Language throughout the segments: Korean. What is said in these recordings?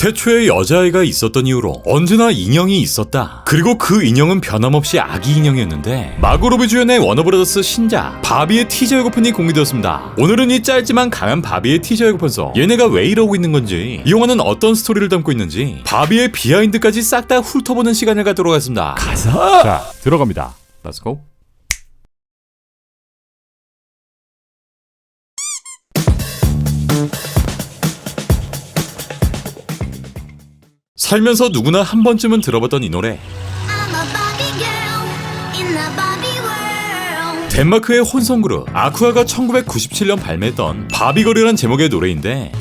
태초에 여자아이가 있었던 이유로 언제나 인형이 있었다. 그리고 그 인형은 변함없이 아기 인형이었는데 마고로비 주연의 워너브라더스 신작 바비의 티저 예고편이 공개되었습니다. 오늘은 이 짧지만 강한 바비의 티저 예고편서 얘네가 왜 이러고 있는 건지 이 영화는 어떤 스토리를 담고 있는지 바비의 비하인드까지 싹 다 훑어보는 시간을 갖도록 하겠습니다. 가자! 자, 들어갑니다. Let's go. 살면서 누구나 한 번쯤은 들어봤던 이 노래. 덴마크의 혼성 그룹 아쿠아가 1997년 발매했던 바비걸이란 제목의 노래인데.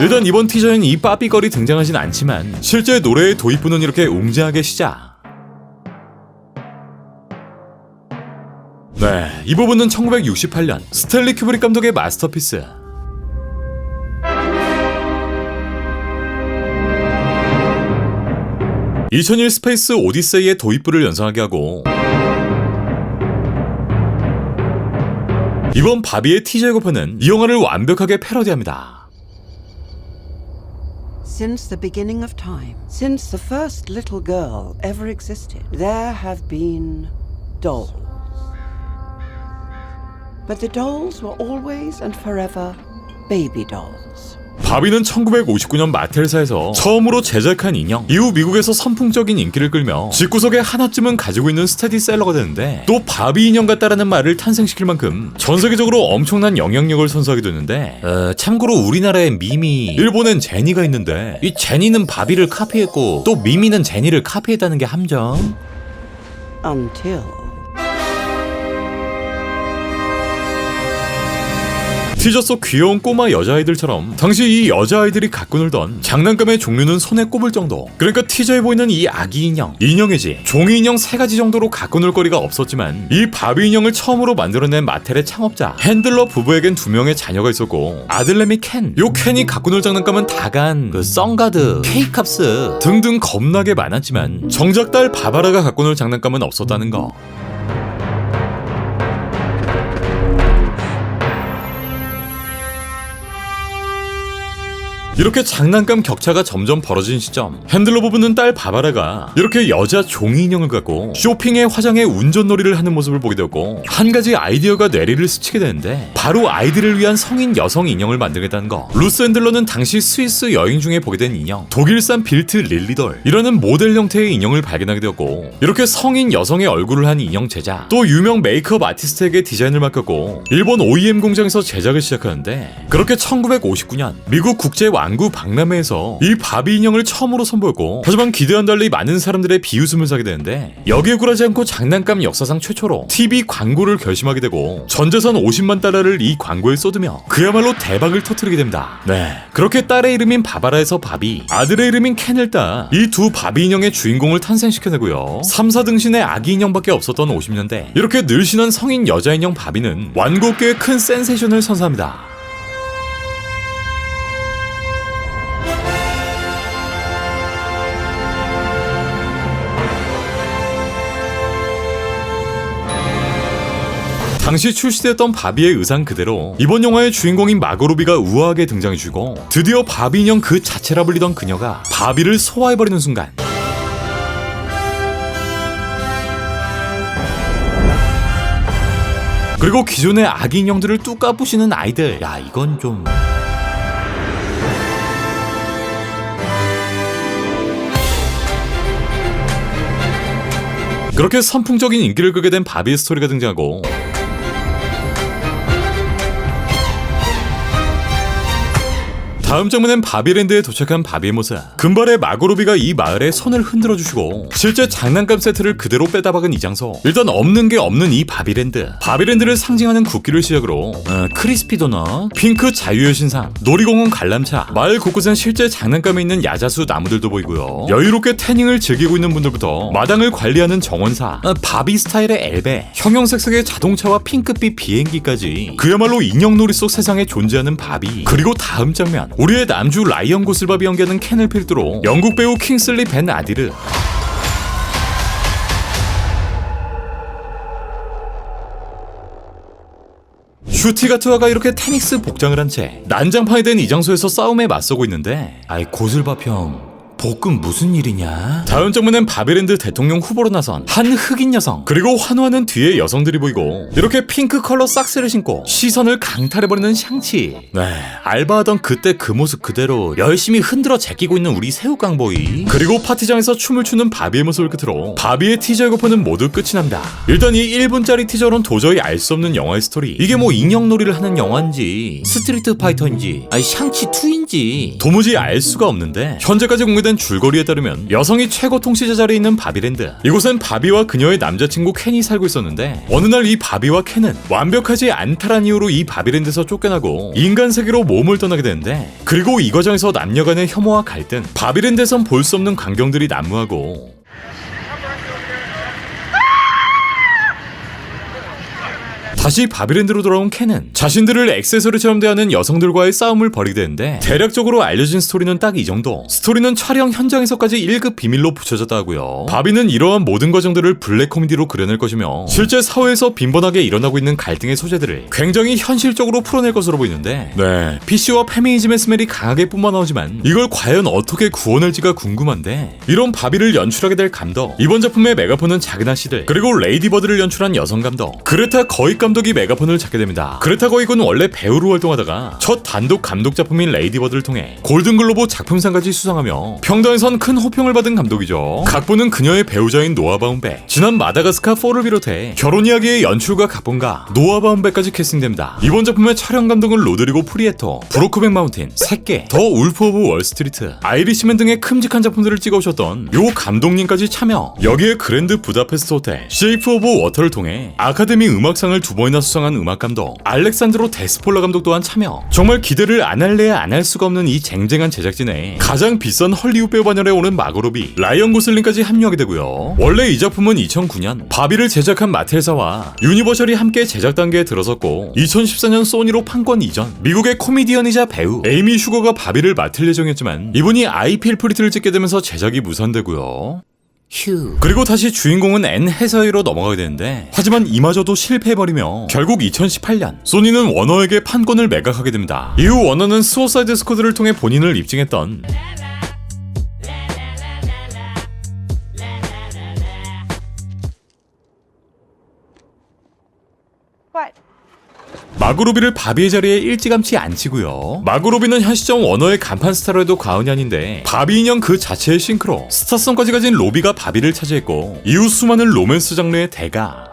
일단 이번 티저엔 이 바비걸이 등장하진 않지만 실제 노래의 도입부는 이렇게 웅장하게 시작 네, 이 부분은 1968년 스탠리 큐브릭 감독의 마스터피스 (2001) 스페이스 오디세이의 도입부를 연상하게 하고 이번 바비의 티저 예고편은 이 영화를 완벽하게 패러디합니다. Since the beginning of time, since the first little girl ever existed, there have been dolls. But the dolls were always and forever baby dolls. 바비는 1959년 마텔사에서 처음으로 제작한 인형 이후 미국에서 선풍적인 인기를 끌며 집구석에 하나쯤은 가지고 있는 스테디셀러가 되는데 또 바비 인형 같다라는 말을 탄생시킬 만큼 전 세계적으로 엄청난 영향력을 선사하게 되는데 어, 참고로 우리나라엔 미미 일본엔 제니가 있는데 이 제니는 바비를 카피했고 또 미미는 제니를 카피했다는 게 함정 Until. 티저 속 귀여운 꼬마 여자아이들처럼 당시 이 여자아이들이 갖고 놀던 장난감의 종류는 손에 꼽을 정도. 그러니까 티저에 보이는 이 아기 인형 인형이지. 종이 인형 세 가지 정도로 갖고 놀 거리가 없었지만 이 바비 인형을 처음으로 만들어낸 마텔의 창업자 핸들러 부부에겐 두 명의 자녀가 있었고 아들내미 켄 요 켄이 갖고 놀 장난감은 다간 그 썬가드 케이캅스 등등 겁나게 많았지만 정작 딸 바바라가 갖고 놀 장난감은 없었다는 거 이렇게 장난감 격차가 점점 벌어진 시점 핸들러 부부는 딸 바바라가 이렇게 여자 종이 인형을 갖고 쇼핑에 화장에 운전놀이를 하는 모습을 보게 되었고 한 가지 아이디어가 뇌리를 스치게 되는데 바로 아이들을 위한 성인 여성 인형을 만들겠다는 거. 루스 핸들러는 당시 스위스 여행 중에 보게 된 인형 독일산 빌트 릴리돌. 이라는 모델 형태의 인형을 발견하게 되었고 이렇게 성인 여성의 얼굴을 한 인형 제작 또 유명 메이크업 아티스트에게 디자인을 맡겼고 일본 OEM 공장에서 제작을 시작하는데 그렇게 1959년 미국 국제 완구 박람회에서 이 바비 인형을 처음으로 선보였고 하지만 기대한 달리 많은 사람들의 비웃음을 사게 되는데 여기에 굴하지 않고 장난감 역사상 최초로 TV 광고를 결심하게 되고 전재산 50만 달러를 이 광고에 쏟으며 그야말로 대박을 터뜨리게 됩니다. 네. 그렇게 딸의 이름인 바바라에서 바비, 아들의 이름인 켄을 따 이 두 바비 인형의 주인공을 탄생시켜내고요. 3, 4등신의 아기 인형밖에 없었던 50년대 이렇게 늘씬한 성인 여자 인형 바비는 완곡계의 큰 센세이션을 선사합니다. 당시 출시됐던 바비의 의상 그대로 이번 영화의 주인공인 마고로비가 우아하게 등장해주고 드디어 바비 인형 그 자체라 불리던 그녀가 바비를 소화해버리는 순간. 그리고 기존의 아기 인형들을 뚝 까부시는 아이들. 야 이건 좀. 그렇게 선풍적인 인기를 끌게 된 바비의 스토리가 등장하고 다음 장면엔 바비랜드에 도착한 바비의 모습. 금발의 마고로비가 이 마을에 손을 흔들어 주시고 실제 장난감 세트를 그대로 빼다 박은 이 장소. 일단 없는 게 없는 이 바비랜드. 바비랜드를 상징하는 국기를 시작으로 어, 크리스피 도넛, 핑크 자유의 신상, 놀이공원 관람차, 마을 곳곳엔 실제 장난감에 있는 야자수 나무들도 보이고요. 여유롭게 태닝을 즐기고 있는 분들부터 마당을 관리하는 정원사, 어, 바비 스타일의 엘베, 형형색색의 자동차와 핑크빛 비행기까지 그야말로 인형놀이 속 세상에 존재하는 바비. 그리고 다음 장면. 우리의 남주 라이언 고슬밥이 연기하는 켄을 필두로 영국 배우 킹슬리 벤 아디르. 슈티가트와가 이렇게 테닉스 복장을 한 채 난장판이 된 이 장소에서 싸움에 맞서고 있는데 아이 고슬밥 형 볶음 무슨 일이냐? 다음 장면엔 바비랜드 대통령 후보로 나선 한 흑인 여성 그리고 환호하는 뒤에 여성들이 보이고 이렇게 핑크 컬러 삭스를 신고 시선을 강탈해버리는 샹치. 네 알바하던 그때 그 모습 그대로 열심히 흔들어 제끼고 있는 우리 새우깡보이. 그리고 파티장에서 춤을 추는 바비의 모습을 끝으로 바비의 티저 예고편은 모두 끝이 납니다. 일단 이 1분짜리 티저로는 도저히 알 수 없는 영화의 스토리. 이게 뭐 인형놀이를 하는 영화인지 스트리트 파이터인지 아니 샹치 2인지. 도무지 알 수가 없는데 현재까지 공개 된 줄거리에 따르면 여성이 최고 통치자 자리에 있는 바비랜드. 이곳엔 바비와 그녀의 남자친구 켄이 살고 있었는데 어느 날 이 바비와 켄은 완벽하지 않다란 이유로 이 바비랜드에서 쫓겨나고 인간 세계로 몸을 떠나게 되는데 그리고 이 과정에서 남녀 간의 혐오와 갈등 바비랜드에선 볼 수 없는 광경들이 난무하고 다시 바비랜드로 돌아온 켄은 자신들을 액세서리처럼 대하는 여성들과의 싸움을 벌이게 되는데 대략적으로 알려진 스토리는 딱 이 정도. 스토리는 촬영 현장에서까지 1급 비밀로 붙여졌다 하고요. 바비는 이러한 모든 과정들을 블랙 코미디로 그려낼 것이며 실제 사회에서 빈번하게 일어나고 있는 갈등의 소재들을 굉장히 현실적으로 풀어낼 것으로 보이는데 네. PC와 페미니즘의 스멜이 강하게 뿜어나오지만 이걸 과연 어떻게 구워낼지가 궁금한데 이런 바비를 연출하게 될 감독. 이번 작품의 메가폰은 작은 아씨들 그리고 레이디버드를 연출한 여성 감독. 그레타 거익 감독이 메가폰을 잡게 됩니다. 그레타 거익은 원래 배우로 활동하다가 첫 단독 감독 작품인 레이디버드를 통해 골든글로브 작품상까지 수상하며 평단에선 큰 호평을 받은 감독이죠. 각본은 그녀의 배우자인 노아 바움백, 지난 마다가스카 4를 비롯해 결혼 이야기의 연출과 각본가 노아 바움백까지 캐스팅됩니다. 이번 작품의 촬영 감독은 로드리고 프리에토, 브로크백 마운틴, 새끼, 더 울프 오브 월스트리트, 아이리시맨 등의 큼직한 작품들을 찍어오셨던 요 감독님까지 참여. 여기에 그랜드 부다페스트 호텔, 쉐이프 오브 워터를 통해 아카데미 음악상을 두 번이나 수상한 음악 감독 알렉산드로 데스폴라 감독 또한 참여. 정말 기대를 안 할래야 안 할 수가 없는 이 쟁쟁한 제작진에 가장 비싼 헐리우드 배우 반열에 오는 마고로비, 라이언 고슬링까지 합류하게 되고요. 원래 이 작품은 2009년 바비를 제작한 마텔사와 유니버셜이 함께 제작 단계에 들어섰고 2014년 소니로 판권 이전 미국의 코미디언이자 배우 에이미 슈거가 바비를 맡을 예정이었지만 이분이 아이필 프리트를 찍게 되면서 제작이 무산되고요. 휴. 그리고 다시 주인공은 앤 해서이로 넘어가게 되는데 하지만 이마저도 실패해버리며 결국 2018년 소니는 워너에게 판권을 매각하게 됩니다. 이후 워너는 스워사이드 스쿼드를 통해 본인을 입증했던 마그로비를 바비의 자리에 일찌감치 앉히고요. 마그로비는 현 시점 워너의 간판 스타로 해도 과언이 아닌데 바비 인형 그 자체의 싱크로 스타성까지 가진 로비가 바비를 차지했고 이후 수많은 로맨스 장르의 대가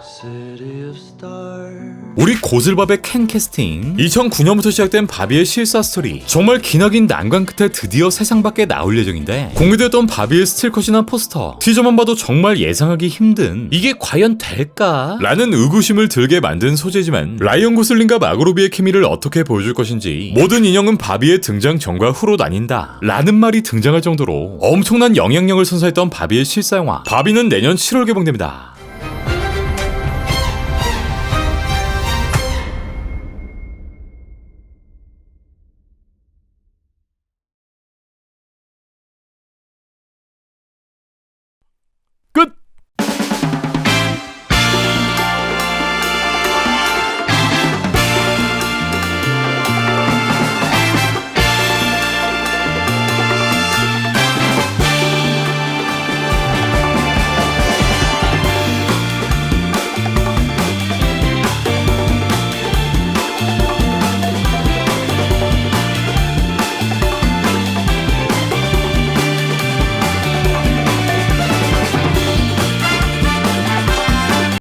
우리 고슬밥의 캔 캐스팅. 2009년부터 시작된 바비의 실사 스토리. 정말 기나긴 난관 끝에 드디어 세상 밖에 나올 예정인데 공개되었던 바비의 스틸컷이나 포스터. 티저만 봐도 정말 예상하기 힘든 이게 과연 될까? 라는 의구심을 들게 만든 소재지만 라이언 고슬링과 마고로비의 케미를 어떻게 보여줄 것인지 모든 인형은 바비의 등장 전과 후로 나뉜다. 라는 말이 등장할 정도로 엄청난 영향력을 선사했던 바비의 실사 영화. 바비는 내년 7월 개봉됩니다